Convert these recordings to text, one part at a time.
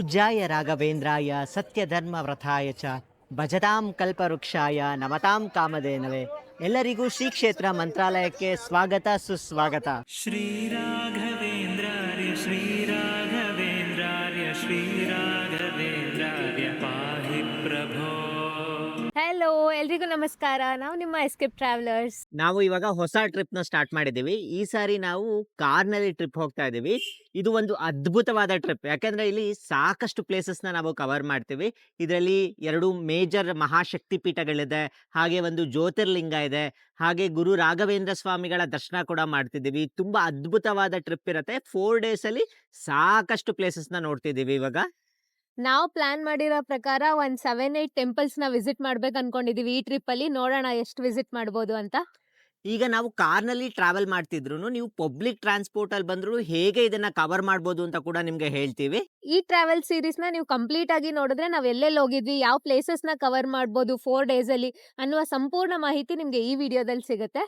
ಪೂಜ್ಯಾಯ ರಾಘವೇಂದ್ರಾಯ ಸತ್ಯಧರ್ಮ ವ್ರತಾಯ ಚ ಭಜತಾಂ ಕಲ್ಪವೃಕ್ಷಾಯ ನಮತಾಂ ಕಾಮಧೇನವೇ ಎಲ್ಲರಿಗೂ ಶ್ರೀ ಕ್ಷೇತ್ರ ಮಂತ್ರಾಲಯಕ್ಕೆ ಸ್ವಾಗತ ಸುಸ್ವಾಗತ श्रीराघवेन्द्रार्य ಹಲೋ ಎಲ್ರಿಗೂ ನಮಸ್ಕಾರ. ನಾವು ನಿಮ್ಮ ಎಸ್ಕೇಪ್ ಟ್ರಾವೆಲರ್ಸ್ ನಾವು ಇವಾಗ ಹೊಸ ಟ್ರಿಪ್ನ ಸ್ಟಾರ್ಟ್ ಮಾಡಿದ್ದೀವಿ. ಈ ಸಾರಿ ನಾವು ಕಾರ್ನಲ್ಲಿ ಟ್ರಿಪ್ ಹೋಗ್ತಾ ಇದ್ದೀವಿ. ಇದು ಒಂದು ಅದ್ಭುತವಾದ ಟ್ರಿಪ್ ಯಾಕಂದ್ರೆ ಇಲ್ಲಿ ಸಾಕಷ್ಟು ಪ್ಲೇಸಸ್ನ ನಾವು ಕವರ್ ಮಾಡ್ತೀವಿ. ಇದರಲ್ಲಿ ಎರಡು ಮೇಜರ್ ಮಹಾಶಕ್ತಿ ಪೀಠಗಳಿದೆ. ಹಾಗೆ ಒಂದು ಜ್ಯೋತಿರ್ಲಿಂಗ ಇದೆ. ಹಾಗೆ ಗುರು ರಾಘವೇಂದ್ರ ಸ್ವಾಮಿಗಳ ದರ್ಶನ ಕೂಡ ಮಾಡ್ತಿದ್ದೀವಿ. ತುಂಬಾ ಅದ್ಭುತವಾದ ಟ್ರಿಪ್ ಇರುತ್ತೆ. ಫೋರ್ ಡೇಸ್ ಅಲ್ಲಿ ಸಾಕಷ್ಟು ಪ್ಲೇಸಸ್ನ ನೋಡ್ತಿದ್ದೀವಿ ಇವಾಗ. ನಾವು ಪ್ಲಾನ್ ಮಾಡಿರೋ ಪ್ರಕಾರ ಒಂದು ಸೆವೆನ್ ಏಟ್ ಟೆಂಪಲ್ಸ್ನ ವಿಸಿಟ್ ಮಾಡ್ಬೇಕು ಅನ್ಕೊಂಡಿದೀವಿ. ಈ ಟ್ರಿಪ್ಪಲ್ಲಿ ನೋಡೋಣ ಎಷ್ಟು ವಿಸಿಟ್ ಮಾಡ್ಬೋದು ಅಂತ. ಈಗ ನಾವು ಕಾರ್ನಲ್ಲಿ ಟ್ರಾವೆಲ್ ಮಾಡ್ತಿದ್ರು ನೀವು ಪಬ್ಲಿಕ್ ಟ್ರಾನ್ಸ್ಪೋರ್ಟ್ ಅಲ್ಲಿ ಬಂದ್ರು ಹೇಗೆ ಇದನ್ನ ಕವರ್ ಮಾಡ್ಬೋದು ಅಂತ ಕೂಡ ನಿಮ್ಗೆ ಹೇಳ್ತೀವಿ. ಈ ಟ್ರಾವೆಲ್ ಸೀರೀಸ್ನ ನೀವು ಕಂಪ್ಲೀಟ್ ಆಗಿ ನೋಡಿದ್ರೆ ನಾವ್ ಎಲ್ಲೆಲ್ಲಿ ಹೋಗಿದ್ವಿ ಯಾವ ಪ್ಲೇಸಸ್ನ ಕವರ್ ಮಾಡ್ಬೋದು ಫೋರ್ ಡೇಸ್ ಅಲ್ಲಿ ಅನ್ನುವ ಸಂಪೂರ್ಣ ಮಾಹಿತಿ ನಿಮ್ಗೆ ಈ ವಿಡಿಯೋದಲ್ಲಿ ಸಿಗುತ್ತೆ.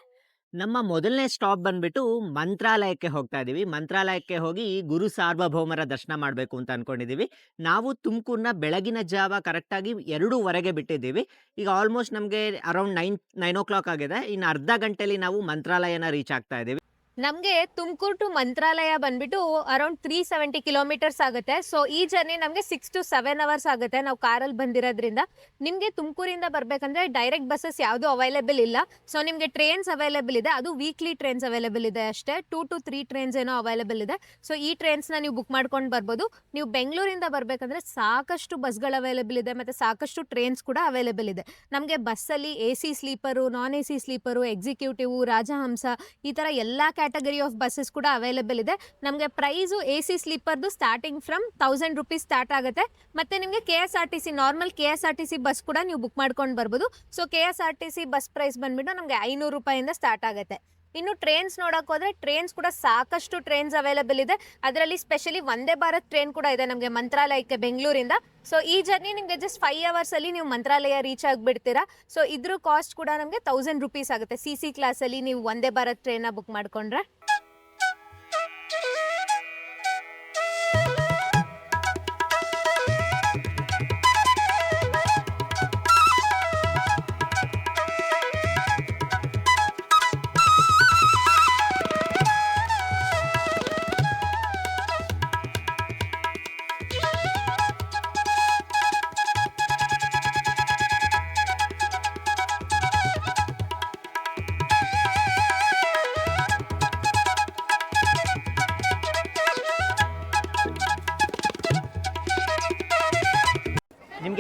ನಮ್ಮ ಮೊದಲನೇ ಸ್ಟಾಪ್ ಬಂದ್ಬಿಟ್ಟು ಮಂತ್ರಾಲಯಕ್ಕೆ ಹೋಗ್ತಾ ಇದ್ದೀವಿ. ಮಂತ್ರಾಲಯಕ್ಕೆ ಹೋಗಿ ಗುರು ಸಾರ್ವಭೌಮರ ದರ್ಶನ ಮಾಡಬೇಕು ಅಂತ ಅನ್ಕೊಂಡಿದೀವಿ ನಾವು ತುಮಕೂರ್ನ ಬೆಳಗಿನ ಜಾವ ಕರೆಕ್ಟಾಗಿ ಎರಡೂವರೆಗೆ ಬಿಟ್ಟಿದ್ದೀವಿ. ಈಗ ಆಲ್ಮೋಸ್ಟ್ ನಮಗೆ around nine nine o'clock ಆಗಿದೆ. ಇನ್ನು ಅರ್ಧ ಗಂಟೆಯಲ್ಲಿ ನಾವು ಮಂತ್ರಾಲಯನ ರೀಚ್ ಆಗ್ತಾ ಇದೀವಿ ನಮ್ಗೆ ತುಮಕೂರು ಟು ಮಂತ್ರಾಲಯ ಬಂದ್ಬಿಟ್ಟು ಅರೌಂಡ್ ತ್ರೀ ಸೆವೆಂಟಿ ಕಿಲೋಮೀಟರ್ಸ್ ಆಗುತ್ತೆ. ಸೊ ಈ ಜರ್ನಿ ನಮಗೆ ಸಿಕ್ಸ್ ಟು ಸೆವೆನ್ ಅವರ್ಸ್ ಆಗುತ್ತೆ ನಾವು ಕಾರಲ್ಲಿ ಬಂದಿರೋದ್ರಿಂದ. ನಿಮಗೆ ತುಮಕೂರಿಂದ ಬರಬೇಕಂದ್ರೆ ಡೈರೆಕ್ಟ್ ಬಸ್ಸಸ್ ಯಾವುದು ಅವೈಲೇಬಲ್ ಇಲ್ಲ. ಸೊ ನಿಮಗೆ ಟ್ರೈನ್ಸ್ ಅವೈಲೇಬಲ್ ಇದೆ. ಅದು ವೀಕ್ಲಿ ಟ್ರೈನ್ಸ್ ಅವೈಲೇಬಲ್ ಇದೆ ಅಷ್ಟೇ. ಟೂ ಟು ತ್ರೀ ಟ್ರೈನ್ಸ್ ಏನೋ ಅವೈಲೇಬಲ್ ಇದೆ. ಸೊ ಈ ಟ್ರೈನ್ಸ್ನ ನೀವು ಬುಕ್ ಮಾಡ್ಕೊಂಡು ಬರ್ಬೋದು. ನೀವು ಬೆಂಗಳೂರಿಂದ ಬರಬೇಕಂದ್ರೆ ಸಾಕಷ್ಟು ಬಸ್ಗಳು ಅವೈಲೇಬಲ್ ಇದೆ ಮತ್ತು ಸಾಕಷ್ಟು ಟ್ರೈನ್ಸ್ ಕೂಡ ಅವೈಲೇಬಲ್ ಇದೆ. ನಮಗೆ ಬಸ್ಸಲ್ಲಿ A C sleeper non A C sleeper executive Rajahamsa ಈ ಥರ ಎಲ್ಲ ಕ್ಯಾಟಗರಿ ಆಫ್ ಬಸ್ಸಸ್ ಕೂಡ ಅವೈಲೇಬಲ್ ಇದೆ. ನಮಗೆ price A C ಸ್ಲೀಪರ್ದು starting from thousand rupees start ಆಗುತ್ತೆ. ಮತ್ತು ನಿಮಗೆ K S R T C normal K S R T C bus ಕೂಡ ನೀವು ಬುಕ್ ಮಾಡ್ಕೊಂಡು ಬರ್ಬೋದು. So K S R T C bus price ಬಂದುಬಿಟ್ಟು ನಮಗೆ ಐನೂರು ರೂಪಾಯಿಂದ ಸ್ಟಾರ್ಟ್ ಆಗುತ್ತೆ. ಇನ್ನು ಟ್ರೈನ್ಸ್ ನೋಡಕ್ ಹೋದ್ರೆ ಟ್ರೈನ್ಸ್ ಕೂಡ ಸಾಕಷ್ಟು ಟ್ರೈನ್ಸ್ ಅವೈಲಬಲ್ ಇದೆ. ಅದರಲ್ಲಿ ಸ್ಪೆಷಲಿ ವಂದೇ ಭಾರತ್ ಟ್ರೈನ್ ಕೂಡ ಇದೆ ನಮಗೆ ಮಂತ್ರಾಲಯಕ್ಕೆ ಬೆಂಗಳೂರಿಂದ. ಸೊ ಈ ಜರ್ನಿ ನಿಮಗೆ ಜಸ್ಟ್ ಫೈವ್ ಅವರ್ಸ್ ಅಲ್ಲಿ ನೀವು ಮಂತ್ರಾಲಯ ರೀಚ್ ಆಗಿಬಿಡ್ತೀರಾ. ಸೊ ಇದ್ರ ಕಾಸ್ಟ್ ಕೂಡ ನಮಗೆ ತೌಸಂಡ್ ರುಪೀಸ್ ಆಗುತ್ತೆ. ಸಿ ಸಿ ಕ್ಲಾಸಲ್ಲಿ ನೀವು ವಂದೇ ಭಾರತ್ ಟ್ರೈನ್ನ ಬುಕ್ ಮಾಡ್ಕೊಂಡ್ರೆ.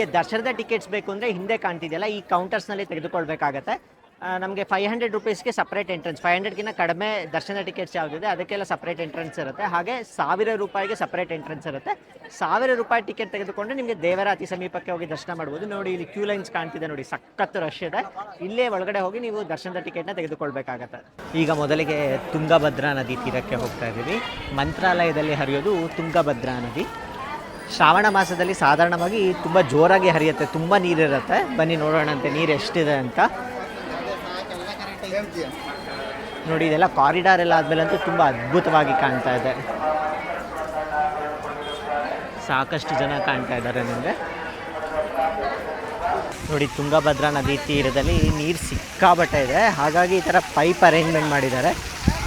ನಿಮಗೆ ದರ್ಶನದ ಟಿಕೆಟ್ಸ್ ಬೇಕು ಅಂದರೆ ಹಿಂದೆ ಕಾಣ್ತಿದೆಯಲ್ಲ, ಈ ಕೌಂಟರ್ಸ್ನಲ್ಲಿ ತೆಗೆದುಕೊಳ್ಬೇಕಾಗತ್ತೆ. ನಮಗೆ ಫೈವ್ ಹಂಡ್ರೆಡ್ ರುಪೀಸ್ಗೆ ಸಪ್ರೇಟ್ ಎಂಟ್ರೆನ್ಸ್ ಫೈವ್ ಹಂಡ್ರೆಡ್ಗಿಂತ ಕಡಿಮೆ ದರ್ಶನ ಟಿಕೆಟ್ಸ್ ಯಾವುದಿದೆ, ಅದಕ್ಕೆಲ್ಲ ಸಪ್ರೇಟ್ ಎಂಟ್ರೆನ್ಸ್ ಇರುತ್ತೆ. ಹಾಗೆ ಸಾವಿರ ರೂಪಾಯಿಗೆ ಸಪ್ರೇಟ್ ಎಂಟ್ರೆನ್ಸ್ ಇರುತ್ತೆ. ಸಾವಿರ ರೂಪಾಯಿ ಟಿಕೆಟ್ ತೆಗೆದುಕೊಂಡು ನಿಮಗೆ ದೇವರ ಅತಿ ಸಮೀಪಕ್ಕೆ ಹೋಗಿ ದರ್ಶನ ಮಾಡ್ಬೋದು. ನೋಡಿ, ಇಲ್ಲಿ ಕ್ಯೂ ಲೈನ್ಸ್ ಕಾಣ್ತಿದೆ ನೋಡಿ ಸಖತ್ತು ರಶ್ ಇದೆ. ಇಲ್ಲೇ ಒಳಗಡೆ ಹೋಗಿ ನೀವು ದರ್ಶನದ ಟಿಕೆಟ್ನ ತೆಗೆದುಕೊಳ್ಬೇಕಾಗತ್ತೆ. ಈಗ ಮೊದಲಿಗೆ ತುಂಗಭದ್ರಾ ನದಿ ತೀರಕ್ಕೆ ಹೋಗ್ತಾ ಇದ್ದೀವಿ. ಮಂತ್ರಾಲಯದಲ್ಲಿ ಹರಿಯೋದು ತುಂಗಭದ್ರಾ ನದಿ. ಶ್ರಾವಣ ಮಾಸದಲ್ಲಿ ಸಾಧಾರಣವಾಗಿ ತುಂಬ ಜೋರಾಗಿ ಹರಿಯುತ್ತೆ, ತುಂಬ ನೀರಿರುತ್ತೆ. ಬನ್ನಿ ನೋಡೋಣಂತೆ ನೀರು ಎಷ್ಟಿದೆ ಅಂತ. ನೋಡಿ, ಇದೆಲ್ಲ ಕಾರಿಡಾರ್ ಎಲ್ಲ ಆದಮೇಲೆ ಅಂತೂ ತುಂಬ ಅದ್ಭುತವಾಗಿ ಕಾಣ್ತಾ ಇದೆ. ಸಾಕಷ್ಟು ಜನ ಕಾಣ್ತಾ ಇದ್ದಾರೆ ನಿಮಗೆ. ನೋಡಿ, ತುಂಗಭದ್ರಾ ನದಿ ತೀರದಲ್ಲಿ ನೀರು ಸಿಕ್ಕಾಬಟ್ಟೆ ಇದೆ. ಹಾಗಾಗಿ ಈ ಥರ ಪೈಪ್ ಅರೇಂಜ್ಮೆಂಟ್ ಮಾಡಿದ್ದಾರೆ.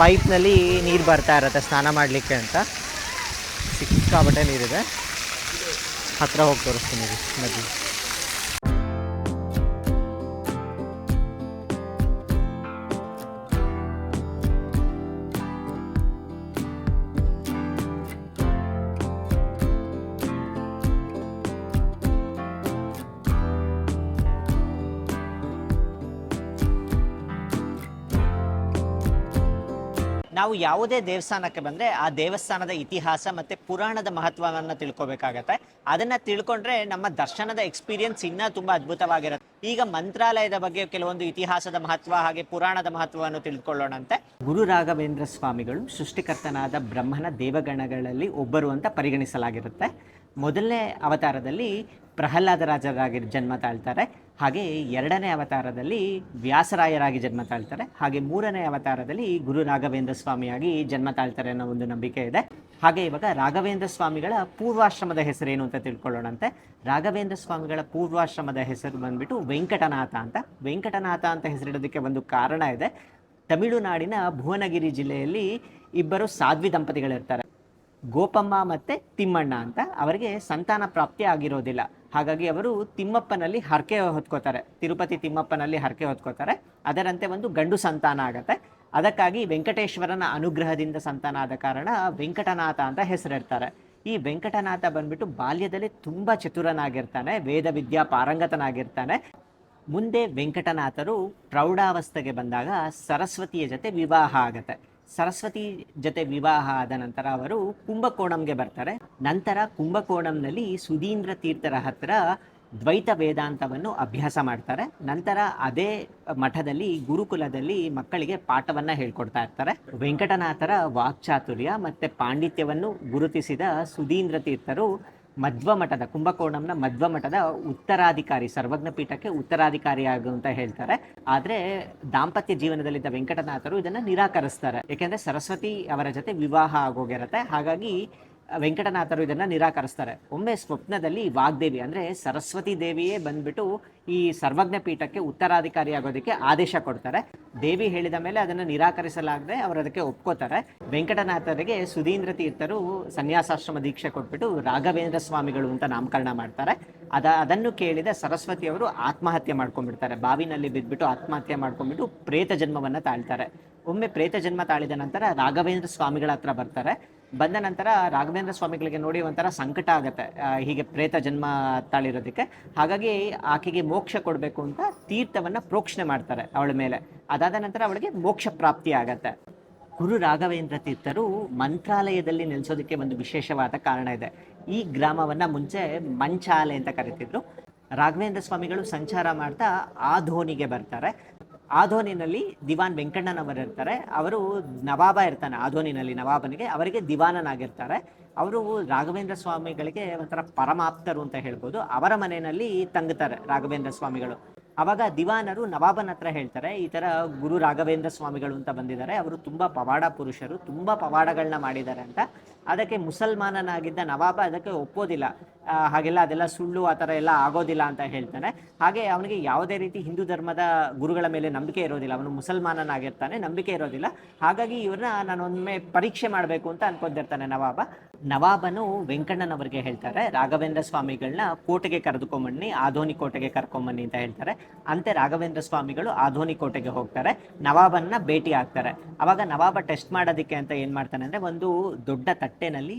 ಪೈಪ್ನಲ್ಲಿ ನೀರು ಬರ್ತಾ ಇರುತ್ತೆ, ಸ್ನಾನ ಮಾಡಲಿಕ್ಕೆ ಅಂತ. ಸಿಕ್ಕಾಬಟ್ಟೆ ನೀರಿದೆ. ಹತ್ರ ಹೋಗಿ ತೋರಿಸ್ತೀನಿ ರೀ ನದಿ. ನಾವು ಯಾವುದೇ ದೇವಸ್ಥಾನಕ್ಕೆ ಬಂದರೆ ಆ ದೇವಸ್ಥಾನದ ಇತಿಹಾಸ ಮತ್ತು ಪುರಾಣದ ಮಹತ್ವವನ್ನು ತಿಳ್ಕೊಬೇಕಾಗತ್ತೆ. ಅದನ್ನು ತಿಳ್ಕೊಂಡ್ರೆ ನಮ್ಮ ದರ್ಶನದ ಎಕ್ಸ್ಪೀರಿಯನ್ಸ್ ಇನ್ನೂ ತುಂಬ ಅದ್ಭುತವಾಗಿರುತ್ತೆ. ಈಗ ಮಂತ್ರಾಲಯದ ಬಗ್ಗೆ ಕೆಲವೊಂದು ಇತಿಹಾಸದ ಮಹತ್ವ ಹಾಗೆ ಪುರಾಣದ ಮಹತ್ವವನ್ನು ತಿಳ್ಕೊಳ್ಳೋಣಂತೆ. ಗುರು ರಾಘವೇಂದ್ರ ಸ್ವಾಮಿಗಳು ಸೃಷ್ಟಿಕರ್ತನಾದ ಬ್ರಹ್ಮನ ದೇವಗಣಗಳಲ್ಲಿ ಒಬ್ಬರು ಅಂತ ಪರಿಗಣಿಸಲಾಗಿರುತ್ತೆ. ಮೊದಲನೇ ಅವತಾರದಲ್ಲಿ ಪ್ರಹ್ಲಾದ ರಾಜರಾಗಿ ಜನ್ಮ ತಾಳ್ತಾರೆ. ಹಾಗೆ ಎರಡನೇ ಅವತಾರದಲ್ಲಿ ವ್ಯಾಸರಾಯರಾಗಿ ಜನ್ಮ ತಾಳ್ತಾರೆ. ಹಾಗೆ ಮೂರನೇ ಅವತಾರದಲ್ಲಿ ಗುರು ರಾಘವೇಂದ್ರ ಸ್ವಾಮಿಯಾಗಿ ಜನ್ಮ ತಾಳ್ತಾರೆ ಅನ್ನೋ ಒಂದು ನಂಬಿಕೆ ಇದೆ. ಹಾಗೆ ಇವಾಗ ರಾಘವೇಂದ್ರ ಸ್ವಾಮಿಗಳ ಪೂರ್ವಾಶ್ರಮದ ಹೆಸರೇನು ಅಂತ ತಿಳ್ಕೊಳ್ಳೋಣಂತೆ. ರಾಘವೇಂದ್ರ ಸ್ವಾಮಿಗಳ ಪೂರ್ವಾಶ್ರಮದ ಹೆಸರು ಬಂದ್ಬಿಟ್ಟು ವೆಂಕಟನಾಥ ಅಂತ. ವೆಂಕಟನಾಥ ಅಂತ ಹೆಸರಿಡೋದಕ್ಕೆ ಒಂದು ಕಾರಣ ಇದೆ. ತಮಿಳುನಾಡಿನ ಭುವನಗಿರಿ ಜಿಲ್ಲೆಯಲ್ಲಿ ಇಬ್ಬರು ಸಾಧ್ವಿ ದಂಪತಿಗಳಿರ್ತಾರೆ. ಗೋಪಮ್ಮ ಮತ್ತು ತಿಮ್ಮಣ್ಣ ಅಂತ. ಅವರಿಗೆ ಸಂತಾನ ಪ್ರಾಪ್ತಿ ಆಗಿರೋದಿಲ್ಲ. ಹಾಗಾಗಿ ಅವರು ತಿಮ್ಮಪ್ಪನಲ್ಲಿ ಹರಕೆ ಹೊತ್ಕೋತಾರೆ. ತಿರುಪತಿ ತಿಮ್ಮಪ್ಪನಲ್ಲಿ ಹರಕೆ ಹೊತ್ಕೋತಾರೆ. ಅದರಂತೆ ಒಂದು ಗಂಡು ಸಂತಾನ ಆಗತ್ತೆ. ಅದಕ್ಕಾಗಿ ವೆಂಕಟೇಶ್ವರನ ಅನುಗ್ರಹದಿಂದ ಸಂತಾನ ಆದ ಕಾರಣ ವೆಂಕಟನಾಥ ಅಂತ ಹೆಸರಿಡ್ತಾರೆ. ಈ ವೆಂಕಟನಾಥ ಬಂದ್ಬಿಟ್ಟು ಬಾಲ್ಯದಲ್ಲಿ ತುಂಬ ಚತುರನಾಗಿರ್ತಾನೆ, ವೇದ ವಿದ್ಯಾ ಪಾರಂಗತನಾಗಿರ್ತಾನೆ. ಮುಂದೆ ವೆಂಕಟನಾಥರು ಪ್ರೌಢಾವಸ್ಥೆಗೆ ಬಂದಾಗ ಸರಸ್ವತಿಯ ಜೊತೆ ವಿವಾಹ ಆಗತ್ತೆ. ಸರಸ್ವತಿ ಜೊತೆ ವಿವಾಹ ಆದ ನಂತರ ಅವರು ಕುಂಭಕೋಣಂಗೆ ಬರ್ತಾರೆ. ನಂತರ ಕುಂಭಕೋಣಂನಲ್ಲಿ ಸುಧೀಂದ್ರ ತೀರ್ಥರ ಹತ್ರ ದ್ವೈತ ವೇದಾಂತವನ್ನು ಅಭ್ಯಾಸ ಮಾಡ್ತಾರೆ. ನಂತರ ಅದೇ ಮಠದಲ್ಲಿ, ಗುರುಕುಲದಲ್ಲಿ ಮಕ್ಕಳಿಗೆ ಪಾಠವನ್ನ ಹೇಳ್ಕೊಡ್ತಾ ಇರ್ತಾರೆ. ವೆಂಕಟನಾಥರ ವಾಕ್ಚಾತುರ್ಯ ಮತ್ತೆ ಪಾಂಡಿತ್ಯವನ್ನು ಗುರುತಿಸಿದ ಸುಧೀಂದ್ರ ತೀರ್ಥರು ಮಧ್ವ ಮಠದ ಕುಂಭಕೋಣಂನ ಮಧ್ವ ಮಠದ ಉತ್ತರಾಧಿಕಾರಿ ಸರ್ವಜ್ಞ ಪೀಠಕ್ಕೆ ಉತ್ತರಾಧಿಕಾರಿಯಾಗು ಅಂತ ಹೇಳ್ತಾರೆ. ಆದರೆ ದಾಂಪತ್ಯ ಜೀವನದಲ್ಲಿದ್ದ ವೆಂಕಟನಾಥರು ಇದನ್ನು ನಿರಾಕರಿಸ್ತಾರೆ. ಯಾಕೆಂದರೆ ಸರಸ್ವತಿ ಅವರ ಜೊತೆ ವಿವಾಹ ಆಗೋಗಿರತ್ತೆ. ಹಾಗಾಗಿ ವೆಂಕಟನಾಥರು ಇದನ್ನ ನಿರಾಕರಿಸ್ತಾರೆ. ಒಮ್ಮೆ ಸ್ವಪ್ನದಲ್ಲಿ ವಾಗ್ದೇವಿ ಅಂದ್ರೆ ಸರಸ್ವತಿ ದೇವಿಯೇ ಬಂದ್ಬಿಟ್ಟು ಈ ಸರ್ವಜ್ಞ ಪೀಠಕ್ಕೆ ಉತ್ತರಾಧಿಕಾರಿ ಆಗೋದಕ್ಕೆ ಆದೇಶ ಕೊಡ್ತಾರೆ. ದೇವಿ ಹೇಳಿದ ಮೇಲೆ ಅದನ್ನು ನಿರಾಕರಿಸಲಾಗದೆ ಅವರು ಅದಕ್ಕೆ ಒಪ್ಕೋತಾರೆ. ವೆಂಕಟನಾಥರಿಗೆ ಸುಧೀಂದ್ರ ತೀರ್ಥರು ಸನ್ಯಾಸಾಶ್ರಮ ದೀಕ್ಷೆ ಕೊಟ್ಬಿಟ್ಟು ರಾಘವೇಂದ್ರ ಸ್ವಾಮಿಗಳು ಅಂತ ನಾಮಕರಣ ಮಾಡ್ತಾರೆ. ಅದ, ಅದನ್ನು ಕೇಳಿದ ಸರಸ್ವತಿ ಅವರು ಆತ್ಮಹತ್ಯೆ ಮಾಡ್ಕೊಂಡ್ಬಿಡ್ತಾರೆ. ಬಾವಿನಲ್ಲಿ ಬಿದ್ದುಬಿಟ್ಟು ಆತ್ಮಹತ್ಯೆ ಮಾಡ್ಕೊಂಡ್ಬಿಟ್ಟು ಪ್ರೇತ ಜನ್ಮವನ್ನು ತಾಳ್ತಾರೆ. ಒಮ್ಮೆ ಪ್ರೇತ ಜನ್ಮ ತಾಳಿದ ನಂತರ ರಾಘವೇಂದ್ರ ಸ್ವಾಮಿಗಳ ಹತ್ರ ಬರ್ತಾರೆ. ಬಂದ ನಂತರ ರಾಘವೇಂದ್ರ ಸ್ವಾಮಿಗಳಿಗೆ ನೋಡಿ ಒಂಥರ ಸಂಕಟ ಆಗುತ್ತೆ. ಹೀಗೆ ಪ್ರೇತ ಜನ್ಮ ತಾಳಿರೋದಕ್ಕೆ. ಹಾಗಾಗಿ ಆಕೆಗೆ ಮೋಕ್ಷ ಕೊಡಬೇಕು ಅಂತ ತೀರ್ಥವನ್ನ ಪ್ರೋಕ್ಷಣೆ ಮಾಡ್ತಾರೆ ಅವಳ ಮೇಲೆ. ಅದಾದ ನಂತರ ಅವಳಿಗೆ ಮೋಕ್ಷ ಪ್ರಾಪ್ತಿ ಆಗತ್ತೆ. ಗುರು ರಾಘವೇಂದ್ರ ತೀರ್ಥರು ಮಂತ್ರಾಲಯದಲ್ಲಿ ನೆಲೆಸೋದಕ್ಕೆ ಒಂದು ವಿಶೇಷವಾದ ಕಾರಣ ಇದೆ. ಈ ಗ್ರಾಮವನ್ನ ಮುಂಚೆ ಮಂಚಾಲೆ ಅಂತ ಕರಿತಿದ್ರು. ರಾಘವೇಂದ್ರ ಸ್ವಾಮಿಗಳು ಸಂಚಾರ ಮಾಡ್ತಾ ಆ ಧೋನಿಗೆ ಬರ್ತಾರೆ. ಆಧೋನಿನಲ್ಲಿ ದಿವಾನ್ ವೆಂಕಣ್ಣನವರು ಇರ್ತಾರೆ ಅವರು ನವಾಬ ಇರ್ತಾನೆ ಆಧೋನಿನಲ್ಲಿ ನವಾಬನಿಗೆ. ಅವರಿಗೆ ದಿವಾನನಾಗಿರ್ತಾರೆ. ಅವರು ರಾಘವೇಂದ್ರ ಸ್ವಾಮಿಗಳಿಗೆ ಒಂಥರ ಪರಮಾಪ್ತರು ಅಂತ ಹೇಳ್ಬೋದು. ಅವರ ಮನೆಯಲ್ಲಿ ತಂಗುತ್ತಾರೆ ರಾಘವೇಂದ್ರ ಸ್ವಾಮಿಗಳು. ಅವಾಗ ದಿವಾನರು ನವಾಬನ ಹತ್ರ ಹೇಳ್ತಾರೆ, ಈ ಥರ ಗುರು ರಾಘವೇಂದ್ರ ಸ್ವಾಮಿಗಳು ಅಂತ ಬಂದಿದ್ದಾರೆ. ಅವರು ತುಂಬ ಪವಾಡ ಪುರುಷರು, ತುಂಬ ಪವಾಡಗಳನ್ನ ಮಾಡಿದ್ದಾರೆ ಅಂತ. ಅದಕ್ಕೆ ಮುಸಲ್ಮಾನನಾಗಿದ್ದ ನವಾಬ ಅದಕ್ಕೆ ಒಪ್ಪೋದಿಲ್ಲ. ಹಾಗೆಲ್ಲ ಅದೆಲ್ಲ ಸುಳ್ಳು ಆ ಥರ ಎಲ್ಲ ಆಗೋದಿಲ್ಲ ಅಂತ ಹೇಳ್ತಾನೆ. ಹಾಗೆ ಅವನಿಗೆ ಯಾವುದೇ ರೀತಿ ಹಿಂದೂ ಧರ್ಮದ ಗುರುಗಳ ಮೇಲೆ ನಂಬಿಕೆ ಇರೋದಿಲ್ಲ. ಅವನು ಮುಸಲ್ಮಾನನಾಗಿರ್ತಾನೆ, ನಂಬಿಕೆ ಇರೋದಿಲ್ಲ. ಹಾಗಾಗಿ ಇವ್ರನ್ನ ನಾನು ಒಮ್ಮೆ ಪರೀಕ್ಷೆ ಮಾಡಬೇಕು ಅಂತ ಅನ್ಕೊಂಡಿರ್ತಾನೆ ನವಾಬ. ನವಾಬನು ವೆಂಕಣ್ಣನವರಿಗೆ ಹೇಳ್ತಾರೆ, ರಾಘವೇಂದ್ರ ಸ್ವಾಮಿಗಳನ್ನ ಕೋಟೆಗೆ ಕರೆದುಕೊಂಬನ್ನಿ ಆಧೋನಿ ಕೋಟೆಗೆ ಕರ್ಕೊಂಬನ್ನಿ ಅಂತ ಹೇಳ್ತಾರೆ. ಅಂತೆ ರಾಘವೇಂದ್ರ ಸ್ವಾಮಿಗಳು ಆಧೋನಿ ಕೋಟೆಗೆ ಹೋಗ್ತಾರೆ, ನವಾಬನ್ನ ಭೇಟಿ ಆಗ್ತಾರೆ. ಅವಾಗ ನವಾಬ ಟೆಸ್ಟ್ ಮಾಡೋದಕ್ಕೆ ಅಂತ ಏನ್ ಮಾಡ್ತಾನೆ ಅಂದ್ರೆ ಒಂದು ದೊಡ್ಡ ತಟ್ಟೆನಲ್ಲಿ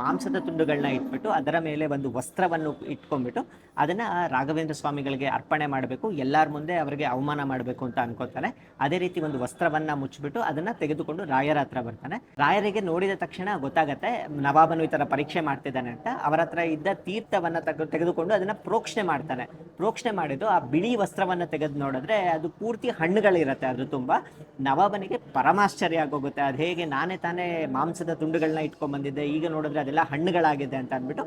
ಮಾಂಸದ ತುಂಡುಗಳನ್ನ ಇಟ್ಬಿಟ್ಟು ಅದರ ಮೇಲೆ ಒಂದು ವಸ್ತ್ರವನ್ನು ಇಟ್ಕೊಂಡ್ಬಿಟ್ಟು ಅದನ್ನ ರಾಘವೇಂದ್ರ ಸ್ವಾಮಿಗಳಿಗೆ ಅರ್ಪಣೆ ಮಾಡಬೇಕು. ಎಲ್ಲರ ಮುಂದೆ ಅವರಿಗೆ ಅವಮಾನ ಮಾಡಬೇಕು ಅಂತ ಅನ್ಕೋತಾರೆ ಅದೇ ರೀತಿ ಒಂದು ವಸ್ತ್ರವನ್ನ ಮುಚ್ಚಿಬಿಟ್ಟು ಅದನ್ನ ತೆಗೆದುಕೊಂಡು ರಾಯರ ಹತ್ರ ಬರ್ತಾನೆ. ರಾಯರಿಗೆ ನೋಡಿದ ತಕ್ಷಣ ಗೊತ್ತಾಗತ್ತೆ, ನವಾಬನು ಈ ಥರ ಪರೀಕ್ಷೆ ಮಾಡ್ತಿದ್ದಾನೆ ಅಂತ. ಅವರ ಹತ್ರ ಇದ್ದ ತೀರ್ಥವನ್ನ ತಗ ತೆಗೆದುಕೊಂಡು ಅದನ್ನು ಪ್ರೋಕ್ಷಣೆ ಮಾಡ್ತಾನೆ. ಪ್ರೋಕ್ಷಣೆ ಮಾಡಿದ್ದು ಆ ಬಿಳಿ ವಸ್ತ್ರವನ್ನ ತೆಗೆದು ನೋಡಿದ್ರೆ ಅದು ಪೂರ್ತಿ ಹಣ್ಣುಗಳಿರತ್ತೆ ಅದು ತುಂಬಾ. ನವಾಬನಿಗೆ ಪರಮಾಶ್ಚರ್ಯ ಆಗೋಗುತ್ತೆ. ಅದು ಹೇಗೆ ನಾನೇ ತಾನೇ ಮಾಂಸದ ತುಂಡುಗಳನ್ನ ಇಟ್ಕೊಂಡ್ ಬಂದಿದ್ದೆ, ಈಗ ನೋಡಿದ್ರೆ ಅದೆಲ್ಲ ಹಣ್ಣುಗಳಾಗಿದೆ ಅಂತ ಅಂದ್ಬಿಟ್ಟು